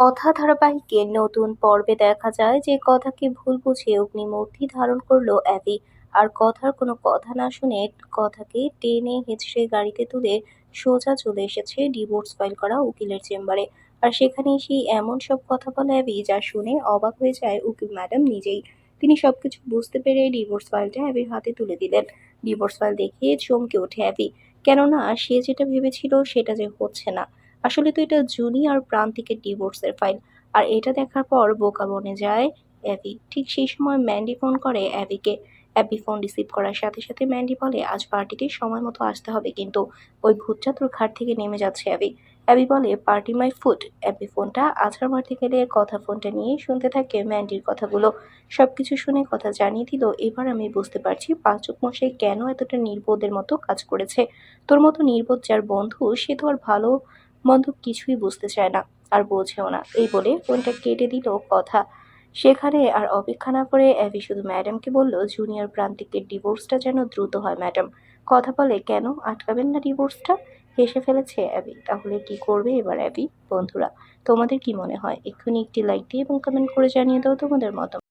কথা ধারাবাহিকের নতুন পর্বে দেখা যায় যে কথাকে ভুল বুঝে অগ্নিমূর্তি ধারণ করল অ্যাবি আর কথার কোনো কথা না শুনে কথাকে টেনে হেঁচড়ে গাড়িতে তুলে সোজা চলে এসেছে ডিভোর্স ফাইল করা উকিলের চেম্বারে। আর সেখানে সেই এমন সব কথা বলে অ্যাবি যা শুনে অবাক হয়ে যায় উকিল ম্যাডাম নিজেই। তিনি সবকিছু বুঝতে পেরে ডিভোর্স ফাইলটা অ্যাবির হাতে তুলে দিলেন। ডিভোর্স ফাইল দেখে চমকে ওঠে অ্যাবি কেননা সে যেটা ভেবেছিল সেটা যে হচ্ছে না। আসলে তো এটা জুনি আর প্রান্তিকের ডিভোর্সের ফাইল আর এটা দেখার পর বোকা বনে যায় অ্যাবি ঠিক সেই সময় ম্যান্ডি ফোন করে অ্যাবিকে অ্যাবি ফোন রিসিভ করার সাথে সাথে ম্যান্ডি বলে, আজ পার্টিতে সময় মতো আসতে হবে কিন্তু ওই ভূতটা তোর ঘাট থেকে নেমে যাচ্ছে অ্যাবি অ্যাবি বলে পার্টি মাই ফুড অ্যাবি ফোনটা আছাড় মারতে গেলে কথা ফোনটা নিয়ে শুনতে থাকে ম্যান্ডির কথাগুলো। সবকিছু শুনে কথা জানিয়ে দিল, এবার আমি বুঝতে পারছি পাঁচক মশাই কেন এতটা নির্বোধের মতো কাজ করেছে। তোর মতো নির্বোধ যার বন্ধু, সে তো আর ভালো মন্দ কিছুই বুঝতে চায় না, আর বোঝেও না। এই বলে ফোনটা কেটে দিল কথা। সেখানে আর অপেক্ষা না করে অ্যাবি শুধু ম্যাডামকে বলল, জুনিয়র প্রান্তিকের ডিভোর্সটা যেন দ্রুত হয়, ম্যাডাম। কথা বলে, কেন? আটকাবেন না ডিভোর্সটা? হেসে ফেলেছে অ্যাবি তাহলে কি করবে এবার অ্যাবি বন্ধুরা? তোমাদের কি মনে হয়? এক্ষুনি একটি লাইক দিয়ে এবং কমেন্ট করে জানিয়ে দাও তোমাদের মতামত।